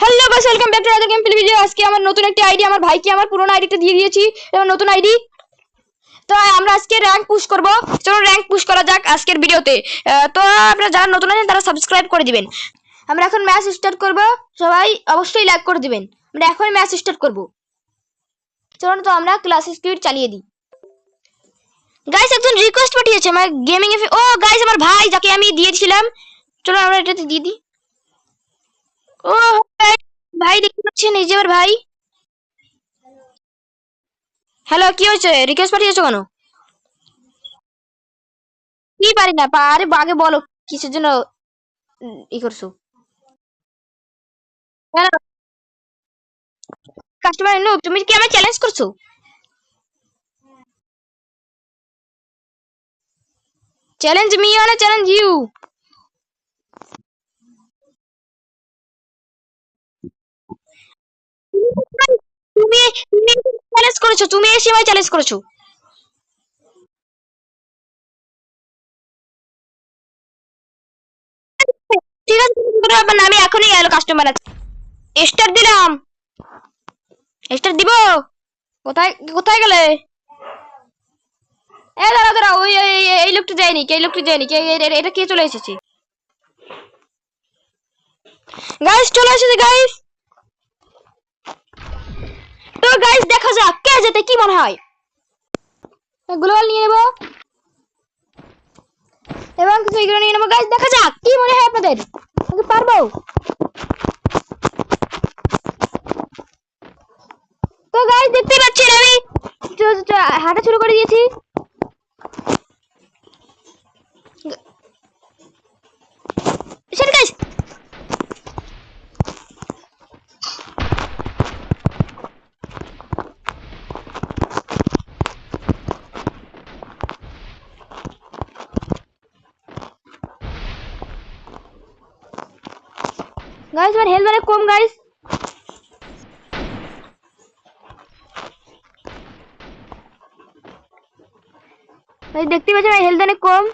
Hello guys welcome back to other game play video আজকে আমার নতুন একটা আইডি আমার ভাইকে আমার পুরনো আইডিটা দিয়ে দিয়েছি। এবং নতুন আইডি তো আমরা আজকে র্যাঙ্ক পুশ করব। চলো র্যাঙ্ক পুশ করা যাক আজকের ভিডিওতে তো আপনারা যারা নতুন আছেন, তারা সাবস্ক্রাইব করে দিবেন। আমরা এখন ম্যাচ স্টার্ট করব। সবাই অবশ্যই লাইক করে দিবেন। আমরা এখন ম্যাচ স্টার্ট করব। চলুন তো আমরা ক্লাস স্পিড চালিয়ে দিই। গাইস একজন রিকোয়েস্ট পাঠিয়েছে আমার গেমিং এ। ও গাইস আমার ভাই, যাকে আমি দিয়েছিলাম চলো আমরা এটাতে দিয়ে দিই। ও ভাই, দেখতে আমার ভাই। হ্যালো কি হয়েছে? রিকোয়েস্ট পাঠিয়েছো কেন? কি পারি না আরে আগে বলো কিসের জন্য ই করছ? কাস্টমার নো তুমি কি আমায় চ্যালেঞ্জ করছ? চ্যালেঞ্জ মি না চ্যালেঞ্জ ইউ তুমি চ্যালেঞ্জ করেছ, তুমি এসে আমায় চ্যালেঞ্জ করেছ। ঠিক আছে কোনো ব্যাপার আমি এখনই এলো কাস্টমার আছে স্টার দিলাম। স্টার দিব? কোথায় কোথায় গেলে? এ দাঁড়া দাঁড়া ওই, এই- লোকটা যায়নি, এই লোকটা যায়নি এটা কে চলে এসেছে? গাইস চলে এসেছে গাইস তো গাইস দেখা যাক, কে যেতে কি মনে হয়। গ্লোবাল নিয়ে নেব। এবং কিছু এগুলো নিয়ে নেব। গাইস দেখা যাক, কি মনে হয় আপনাদের? পারব তো গাইস দেখতে পাচ্ছেন আমি চ- চ- হাঁটা শুরু করে দিয়েছি সেটা গাইস গাইস আমার হেলথ অনেক কম গাইস দেখতে পাচ্ছেন আমার হেলথ অনেক কম।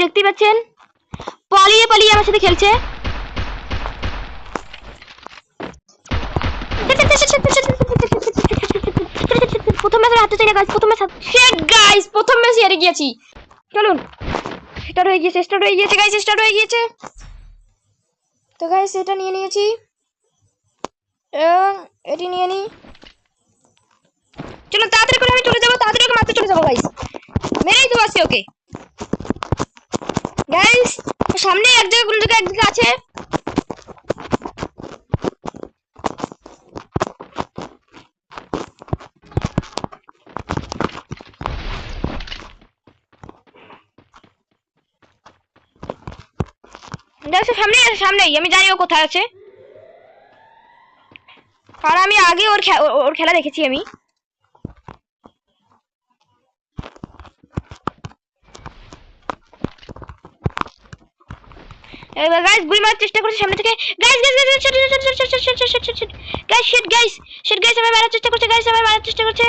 দেখতে পাচ্ছেন? পালিয়ে পালিয়ে আমার সাথে খেলছে। প্রথম ম্যাচে হারতে চাই না গাইস প্রথম ম্যাচ গাইস প্রথম ম্যাচে হেরে গিয়েছি। চলুন। স্টার্ট হয়ে গিয়েছে, স্টার্ট হয়ে গিয়েছে গাইস স্টার্ট হয়ে গিয়েছে। তো গাইস এটা নিয়ে নিয়েছি। এবং এটি নিয়ে নিই চলো তাড়াতাড়ি করে আমি চলে যাব, তাড়াতাড়ি করে মারতে চলে যাব গাইস মেরেই তো আসছে ওকে। গাইস সামনে এক জায়গায় কোন জায়গায় একদিকে আছে। দেখো সামনেই আছে সামনেই আমি কোথায় আছে আমি আগে ওর ওর খেলা দেখেছি আমি চেষ্টা সামনে থেকে মারার চেষ্টা করছে গাইস মারার চেষ্টা করছে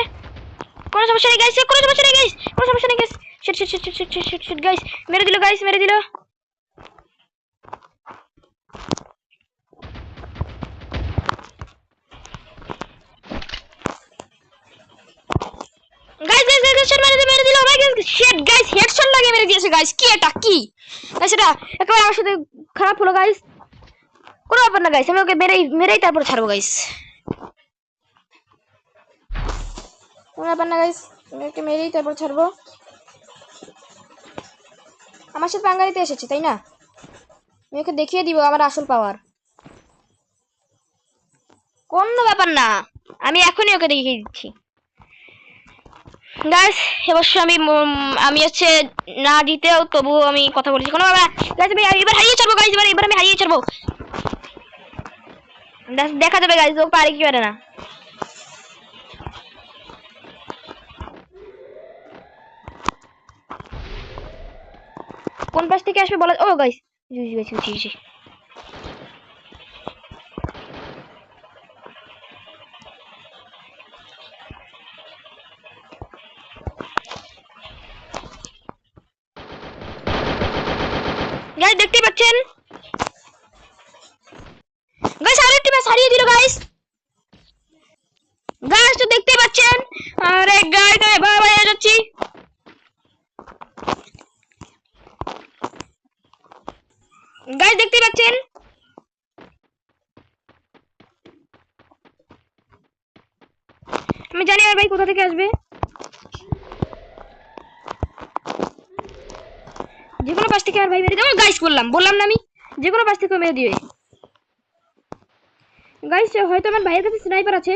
কোনো সমস্যা নেই গাইস কোনো সমস্যা নেই গাইস সমস্যা নেই গাইস মেরে দিল গাইস মেরে দিল গাইস গাইস গাইস শট মেরে মেরে দিল, ভাই গাইস শিট গাইস হেডশট লাগিয়ে মেরে দিয়েছে গাইস কি এটা কি? এটা একেবারে আমার সাথে খারাপ হলো গাইস কোনো ব্যাপার না গাইস আমি ওকে মেরেই মেরেই তারপর ছাড়বো গাইস কোনো ব্যাপার না গাইস আমি ওকে মেরেই তারপর ছাড়বো। আমার সাথে পাঙ্গারিতে এসেছে, তাই না? আমি ওকে দেখিয়ে দিব আমার আসল পাওয়ার কোনো ব্যাপার না, আমি এখনই ওকে দেখিয়ে দিচ্ছি। গাইস অবশ্য আমি আমি হচ্ছে না জিতেও তবু আমি কথা বলছি। কোনো ব্যাপার। গাইস আমি এবার হারিয়ে ছাড়বো গাইস এবার এবার আমি হারিয়ে ছাড়বো দেখ- যাবে গাইস ও পারে কি পারে না। কোন পাশ থেকে আসবে বলা? ও গাইস বুঝি গেছি বুঝি গেছি सारी बच्चे गाइस सारे टीम सारी ज़ीरो गाइस गाइस तो देखते हैं बच्चे अरे गाय गाय बाय बाय अच्छी गाइस देखते हैं बच्चे मैं जाने यार भाई कोता কোথা থেকে আসবে থেকে আর ভাই মেরে দেবো গাইস বললাম। বললাম না আমি। যে কোনো পাশ থেকে মেরে দিবে গাইস হয়তো আমার ভাইয়ের কাছে স্নাইপার আছে।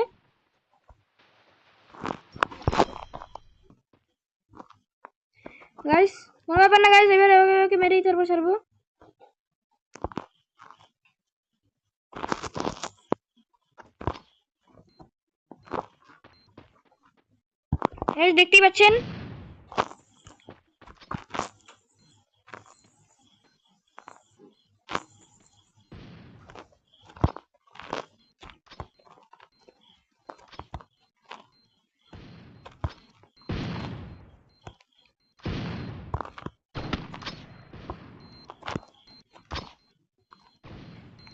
গাইস কোনো ব্যাপার না গাইস এবার ওকে মেরেই ছাড়বো। ছাড়বো দেখতেই পাচ্ছেন?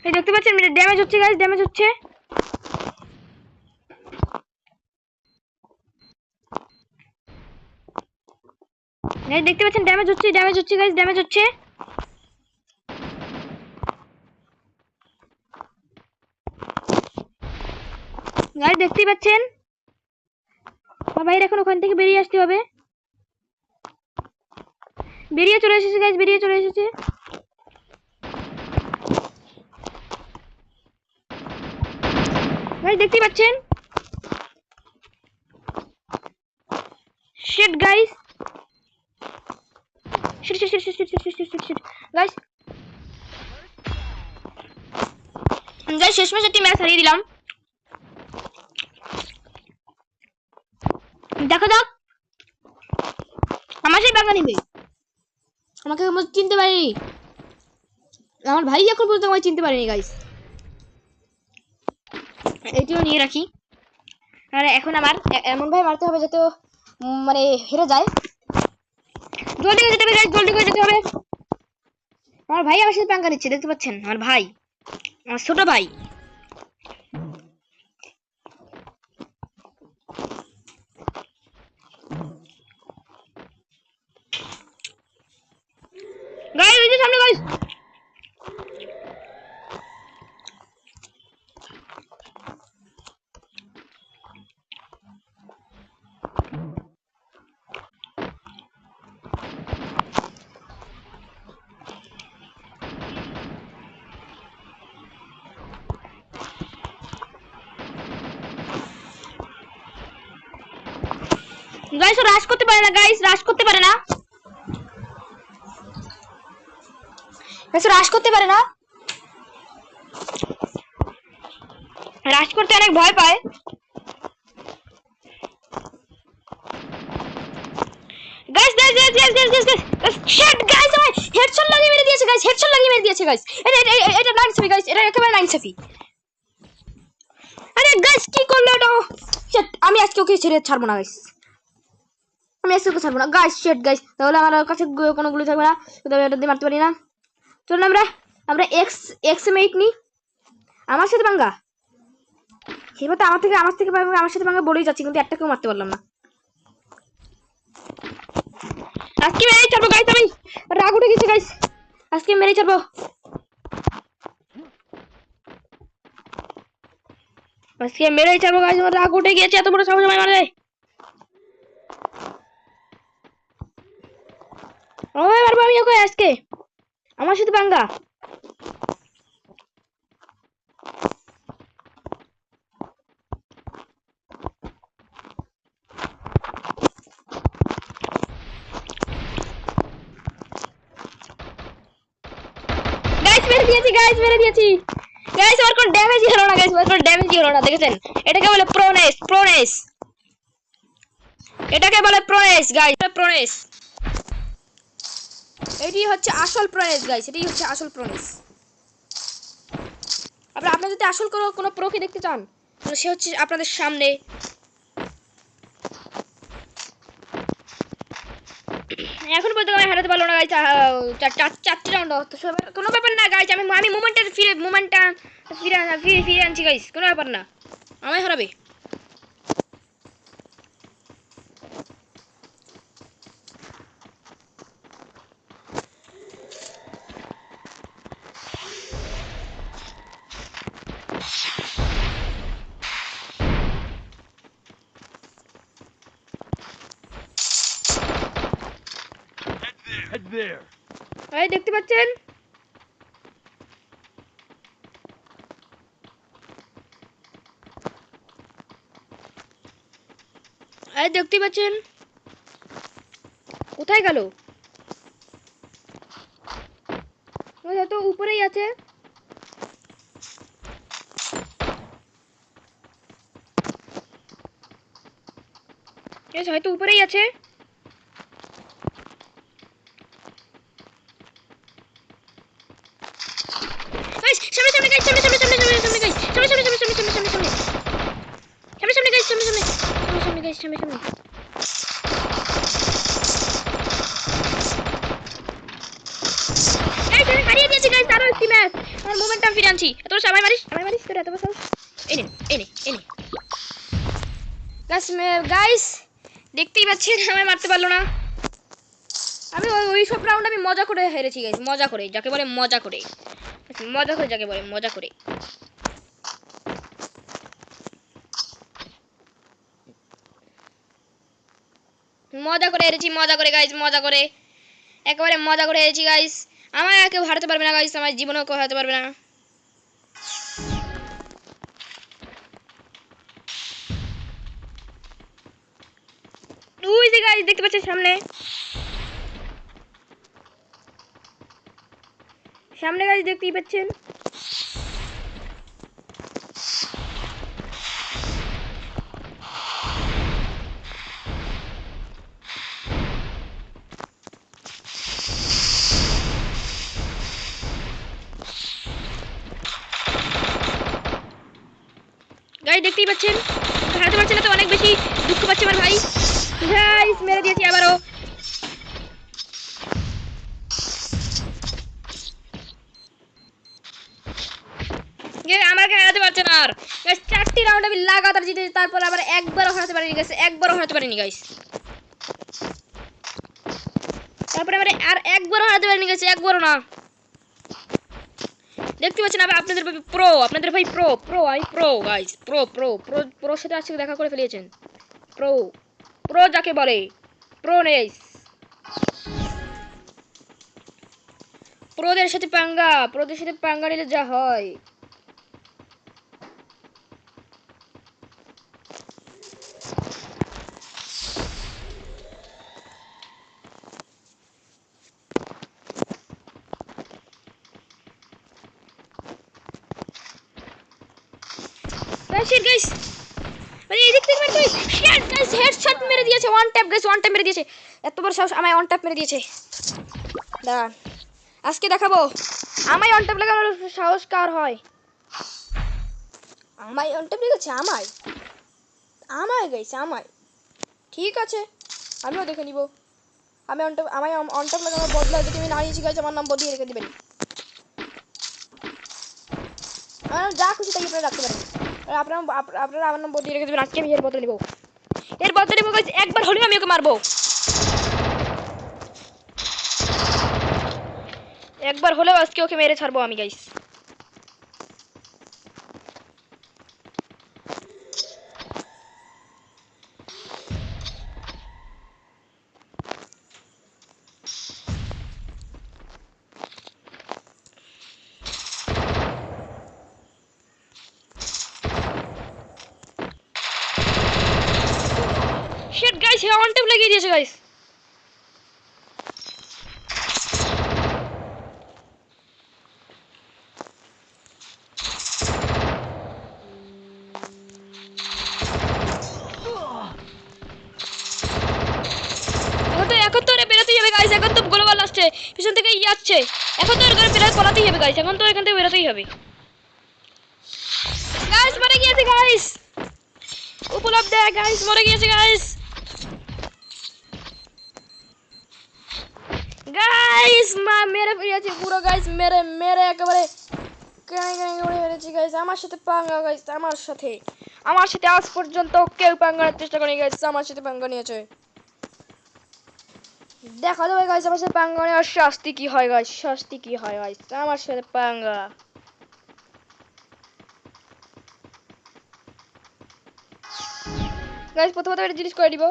এই দেখতে পাচ্ছেন ড্যামেজ হচ্ছে গাইস ড্যামেজ হচ্ছে। এই দেখতে পাচ্ছেন ড্যামেজ হচ্ছে ড্যামেজ হচ্ছে গাইস ড্যামেজ হচ্ছে। গাইস দেখতেই পাচ্ছেন? ভাইয়ের এখন ওখান থেকে বেরিয়ে আসতে হবে। বেরিয়ে চলে এসেছে গাইস বেরিয়ে চলে এসেছে। গাইস দেখতেই পাচ্ছেন? Shit guys shit shit shit shit shit shit shit shit guys guys শেষমেশ একটি ম্যাচ হারিয়ে দিলাম। দেখো যাক। আমার সেই বাগান নিবে আমাকে চিনতে পারিনি। আমার ভাই এখন পর্যন্ত আমাকে চিনতে পারেনি গাইস নিয়ে রাখি। আর এখন আমার এমনভাবে এমন ভাবে মারতে হবে যাতে মানে হেরে যায়। জলদি করে যেতে হবে জলদি করে যেতে হবে। আমার ভাই আমার সাথে পাঙ্গা নিচ্ছে, দেখতে পাচ্ছেন? আমার ভাই, আমার ছোট ভাই গাইস ওই যে সামনে গাইস গাইস ও রাশ করতে পারে না গাইস রাশ করতে পারে না। গাইস রাশ করতে পারে না। রাশ করতে অনেক ভয় পায়। Guys guys guys guys guys guys guys guys আমার হেডশট লাগিয়ে মেরে দিয়েছে গাইস হেডশট লাগিয়ে মেরে দিয়েছে গাইস এটা এটা, এটা- নাইন সেফি গাইস এটা একেবারে নাইন সেফি আরে গাইস কি করল এটা? আমি আজকে ওকে ছেড়ে ছাড়বো না গাইস আমি আজকে ওকে ছাড়বো না। গাইস শেট গাইস তাহলে আমার কাছে গু- কোনো গুলি থাকবে না। তবে এটা দিয়ে মারতে পারি না। চলুন আমরা আমরা এক্স এক্স এম এইট নিই আমার সাথে পাঙ্গা সেবার তো আমার থেকে আমার থেকে পাঙ্গা আমার সাথে পাঙ্গা বলেই যাচ্ছি, কিন্তু একটাকেও মারতে পারলাম না। আজকে মেরেই ছাড়বো গাইস আমি। রাগ উঠে গেছে গাইস আজকে মেরেই ছাড়বো। আজকে মেরেই ছাড়বো গাইস আমার রাগ উঠে গিয়েছে, এত বড় সাহস আমায় মারে ও মারবো আমি ওকে আজকে? আমার সাথে পাঙ্গা দিয়েছি গাইস মেরে দিয়েছি। গাইস আমার কোনো ড্যামেজ হলো না গাইস দেখেছেন? এটাকে বলে প্রোনেস প্রোনেস এটাকে বলে প্রোনেস গাইস প্রোনেস এটি হচ্ছে আসল প্রোনেস গাইস এটি হচ্ছে আসল প্রোনেস আপনারা আপনারা যদি আসল কোনো কোনো প্রোকে দেখতে চান, তাহলে সে হচ্ছে আপনাদের সামনে। এখন পর্যন্ত আমি হারাতে পারল না গাইস চারটি রাউন্ড কোনো ব্যাপার না গাইস আমি আমি মোমেন্টটা ফিরে মোমেন্টটা ফিরে ফিরে ফিরে আনছি গাইস কোনো ব্যাপার না। আমায় হারাবে। There. এই দেখতে পাচ্ছেন? এই দেখতে পাচ্ছেন? কোথায় গেল? হয়তো উপরেই আছে। হয়তো উপরেই আছে। এত বড় সাহস এই নে এই নে এই নে। গাইস দেখতেই পাচ্ছেন, আমায় মারতে পারল না। আমি ওই সব রাউন্ড আমি মজা করে হেরেছি গাইস মজা করে, যাকে বলে মজা করে। মজা করে যাকে বলে, মজা করে। মজা করে হেরেছি, মজা করে গাইস মজা করে। একেবারে মজা করে হেরেছি গাইস আমায় আর কেউ হারাতে পারবে না গাইস আমার জীবনেও কেউ হারাতে পারবে না। ওই যে গাইস দেখতে পাচ্ছেন সামনে সামনে গাছ দেখতেই পাচ্ছেন গাড়ি দেখতেই পাচ্ছেন হারাতে পারছে না তো অনেক বেশি দুঃখ পাচ্ছে আমার ভাই গাইস মেরে দিয়েছি আবারও এ, আমাকে হারাতে পারছে না আর। চারটি রাউন্ড আমি লাগাতার জিতে তারপর আবার একবারও হারাতে পারিনি একবারও হারাতে পারিনি গাইস তারপরে আর একবারও হারাতে পারিনি একবারও না। দেখতে পাচ্ছেন, আবার আপনাদের ভাই প্রো আপনাদের ভাই প্রো প্রো আমি pro guys pro pro pro প্রোর সাথে আজকে দেখা করে ফেলিয়েছেন। প্রো প্রো যাকে বলে প্রো নেস প্রোদের সাথে পাঙ্গা প্রোদের সাথে পাঙ্গা নিলে যা হয়। Shit, guys. মানে এই দিক থেকে মেরে দিই শিট গাইস হেডশট মেরে দিয়েছে one tap guys one tap মেরে দিয়েছে। এত বড় সাহস আমায় ওয়ান ট্যাপ মেরে দিয়েছে। দাঁড়ান। আজকে দেখাবো। আমায় ওয়ান ট্যাপ লাগানোর সাহস কার হয়? আমায় ওয়ান ট্যাপ লেগেছে আমায়? আমায় গাইস আমায়। ঠিক আছে আমিও দেখে নিব। আমি অন আমায় অন ট্যাপ লাগানোর বদলা যদি আমি না নিয়েছি গাইস আমার নাম বদলিয়ে রেখে দিবেন। যা খুশি তাই আপনারা রাখতে পারেন। আর আপনারা আজকে আমি এর বদলে নেব। এর বদলে নেব একবার হলেও আমি ওকে মারবো। একবার হলেও আজকে ওকে মেরে ছাড়বো আমি guys shit guys one tap লাগিয়ে দিয়েছে গাইস এখন বেরোতেই হবে গাইস এখন তো গ্লোবাল আসছে। পিছন থেকে আসছে। এখন তো ঘরে বেরোতে পলাতেই হবে গাইস এখন তো এখান থেকে বেরোতেই হবে। গাইস মরে গিয়েছে গাইস উপলব্ধ গাইস মরে গিয়েছে গাইস গাইস মা, মেরে ফিরেছি পুরো গাইস মেরে মেরে একেবারে। কেনে কেনে করে ফেলেছি গাইস আমার সাথে পাঙ্গা গাইস আমার সাথে। আমার সাথে আজ পর্যন্ত কেউ পাঙ্গার চেষ্টা করেনি গাইস আমার সাথে পাঙ্গা নিয়েছে। দেখা যাবে গাইস আমার সাথে পাঙ্গা নেওয়ার শাস্তি কি হয় গাইস শাস্তি কি হয় গাইস আমার সাথে পাঙ্গা। গাইস প্রথমত একটা জিনিস করে দিব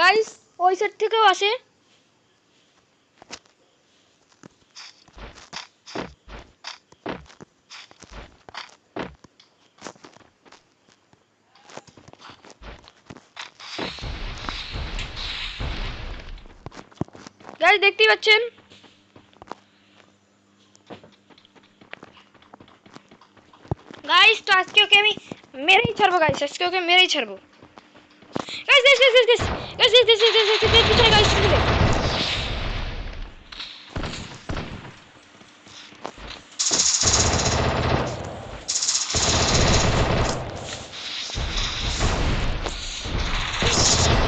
গাইস ওই সাইড থেকেও আসে। গাইস দেখতেই পাচ্ছেন। গাইস তো আজকে ওকে আমি মেরেই ছাড়বো গাইস আজকে ওকে মেরেই ছাড়বো। Guys guys guys guys guys guys guys guys guys guys guys পিছনে গাইস পিছনে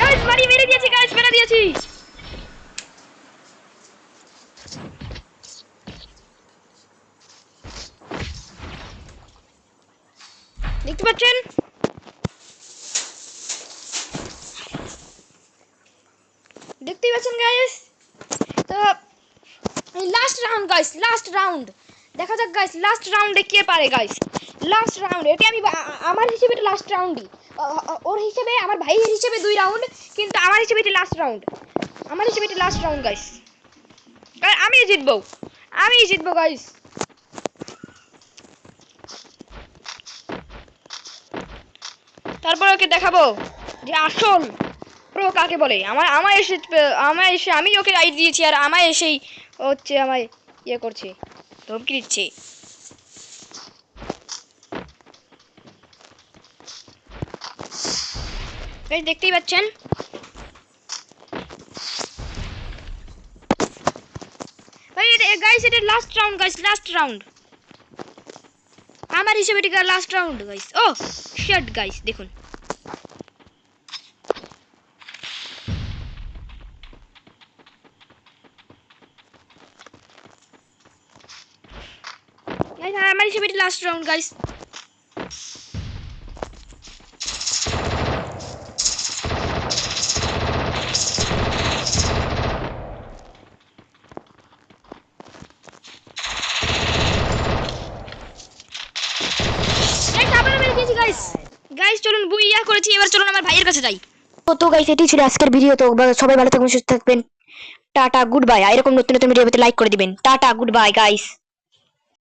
গাইস বাড়ি মেরে দিয়েছি গাইস মেরে দিয়েছি দেখতে পাচ্ছেন? দেখতেই পাচ্ছেন গাইস তো last round guys last round দেখা যাক গাইস লাস্ট রাউন্ডে কে পারে গাইস লাস্ট রাউন্ড এটা আমি আমার হিসেবে এটা লাস্ট রাউন্ডই ওর হিসেবে, আমার ভাইয়ের হিসেবে দুই রাউন্ড কিন্তু আমার হিসেবে এটা লাস্ট রাউন্ড আমার হিসেবে এটা লাস্ট রাউন্ড গাইস আমি জিতবো। আমি জিতবো গাইস তারপর ওকে দেখাবো যে আসল প্রো কাকে বলে? আমার আমার এসে, আমায় এসে, আমি ওকে রাইট দিয়েছি আর আমায় এসেই হচ্ছে আমায় ইয়ে করছে, ধমকি দিচ্ছে। দেখতেই পাচ্ছেন? গাইস এটা last round guys last round আমার হিসেবে এটা last round guys oh shit guys দেখুন। গাইস হিসেবে লাস্ট রাউন্ড গাইস গাইস চলুন বুইয়া করেছি, এবার চলুন আমার ভাইয়ের কাছে তো গাইস এটি ছিল আজকের ভিডিও তো সবাই ভালো থাকবেন, সুস্থ থাকবেন। টাটা গুড বাই এরকম নতুন নতুন ভিডিও লাইক করে দিবেন। Tata good bye guys